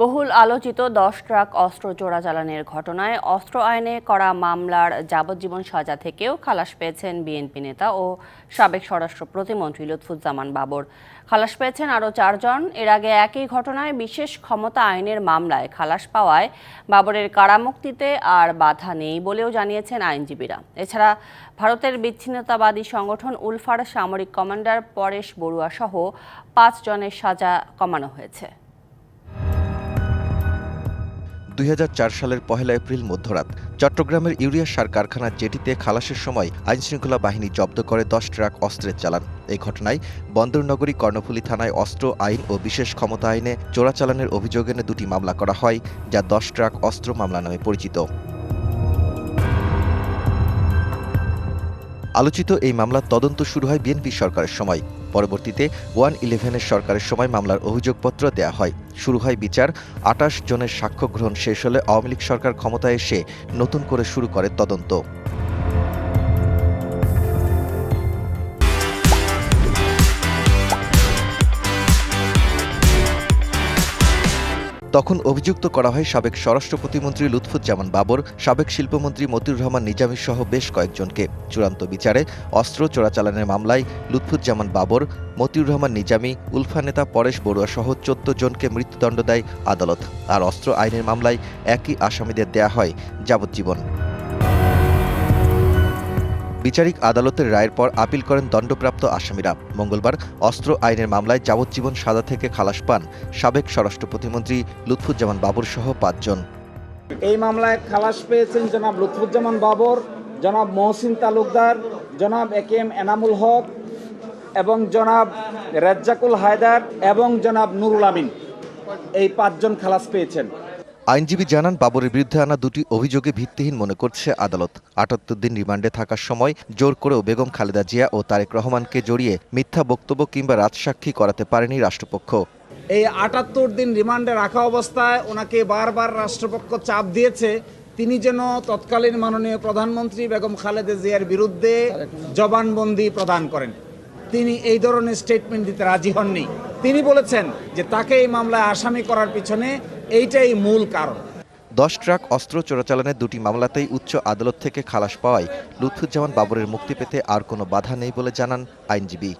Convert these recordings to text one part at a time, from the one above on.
বহুল আলোচিত দশ ট্রাক অস্ত্র চোরাচালানের ঘটনায় অস্ত্র আইনে করা মামলার যাবজ্জীবন সাজা থেকেও খালাস পেয়েছেন বিএনপি নেতা ও সাবেক স্বরাষ্ট্র প্রতিমন্ত্রী লুৎফুজ্জামান বাবর। খালাস পেয়েছেন আরও চারজন। এর আগে একই ঘটনায় বিশেষ ক্ষমতা আইনের মামলায় খালাস পাওয়ায় বাবরের কারামুক্তিতে আর বাধা নেই বলেও জানিয়েছেন আইনজীবীরা। এছাড়া ভারতের বিচ্ছিন্নতাবাদী সংগঠন উলফার সামরিক কমান্ডার পরেশ বড়ুয়া সহ পাঁচ জনের সাজা কমানো হয়েছে। দুই হাজার চার সালের পহেলা এপ্রিল মধ্যরাত, চট্টগ্রামের ইউরিয়া সার কারখানার জেটিতে খালাসের সময় আইনশৃঙ্খলা বাহিনী জব্দ করে দশ ট্রাক অস্ত্রের চালান। এই ঘটনায় বন্দরনগরী কর্ণফুলী থানায় অস্ত্র, আইন ও বিশেষ ক্ষমতা আইনে চোরাচালানের অভিযোগ এনে দুটি মামলা করা হয়, যা দশ ট্রাক অস্ত্র মামলা নামে পরিচিত। আলোচিত এই মামলার তদন্ত শুরু হয় বিএনপি সরকারের সময়। পরবর্তীতে ওয়ান ইলেভেনের সরকারের সময় মামলার অভিযোগপত্র দেয়া হয়। শুরু হয় বিচার, আটাশ জনের সাক্ষ্য গ্রহণ শেষ হলে আওয়ামী লীগ সরকার ক্ষমতায় এসে নতুন করে শুরু করে তদন্ত। তখন অভিযুক্ত করা হয় সাবেক স্বরাষ্ট্র প্রতিমন্ত্রী লুৎফুজ্জামান বাবর, সাবেক শিল্পমন্ত্রী মতিউর রহমান নিজামী সহ বেশ কয়েকজনকে। চূড়ান্ত বিচারে অস্ত্র চোরাচালানের মামলায় লুৎফুজ্জামান বাবর, মতিউর রহমান নিজামী, উলফা নেতা পরেশ বড়ুয়া সহ চোদ্দ জনকে মৃত্যুদণ্ড দেয় আদালত। আর অস্ত্র আইনের মামলায় একই আসামিদের দেয়া হয় যাবজ্জীবন। বিচারিক আদালতের রায়ের পর আপিল করেন দণ্ডপ্রাপ্ত আসামিরা। মঙ্গলবার অস্ত্র আইনের মামলায় যাবজ্জীবন সাজা থেকে খালাস পান সাবেক স্বরাষ্ট্র প্রতিমন্ত্রী লুৎফুজ্জামান বাবর সহ পাঁচজন। এই মামলায় খালাস পেয়েছেন জনাব লুৎফুজ্জামান বাবর, জনাব মহসিন তালুকদার, জনাব এ কে এম এনামুল হক এবং জনাব রেজ্জাকুল হায়দার এবং জনাব নুরুল আমিন। এই পাঁচজন খালাস পেয়েছেন। আইনজীবী জানান, বাবরের বিরুদ্ধে আনা দুটি অভিযোগে ভিত্তিহীন মনে করছে আদালত। আটাত্তর দিন রিমান্ডে থাকার সময় জোর করেও বেগম খালেদা জিয়া ও তারেক রহমানকে জড়িয়ে মিথ্যা বক্তব্য কিংবা রাজসাক্ষী করাতে পারেনি রাষ্ট্রপক্ষ। এই আটাত্তর দিন রিমান্ডে রাখা অবস্থায় ওনাকে বারবার রাষ্ট্রপক্ষ চাপ দিয়েছে। তিনি যেন তৎকালীন মাননীয় প্রধানমন্ত্রী বেগম খালেদা জিয়ার বিরুদ্ধে জবানবন্দি প্রদান করেন। তিনি এই ধরনের স্টেটমেন্ট দিতে রাজি হননি। তিনি বলেছেন যে তাকে এই মামলায় আসামি করার পিছনে এইটাই মূল কারণ। দশ ট্রাক অস্ত্র চোরাচালানের দুটি মামলাতেই উচ্চ আদালত থেকে খালাস পাওয়ায় লুৎফুজ্জামান বাবরের মুক্তি পেতে আর কোনো বাধা নেই বলে জানান আইনজীবী।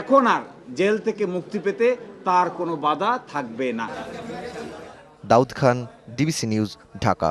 এখন আর জেল থেকে মুক্তি পেতে তার কোনো বাধা থাকবে না। Daud Khan DBC news Dhaka.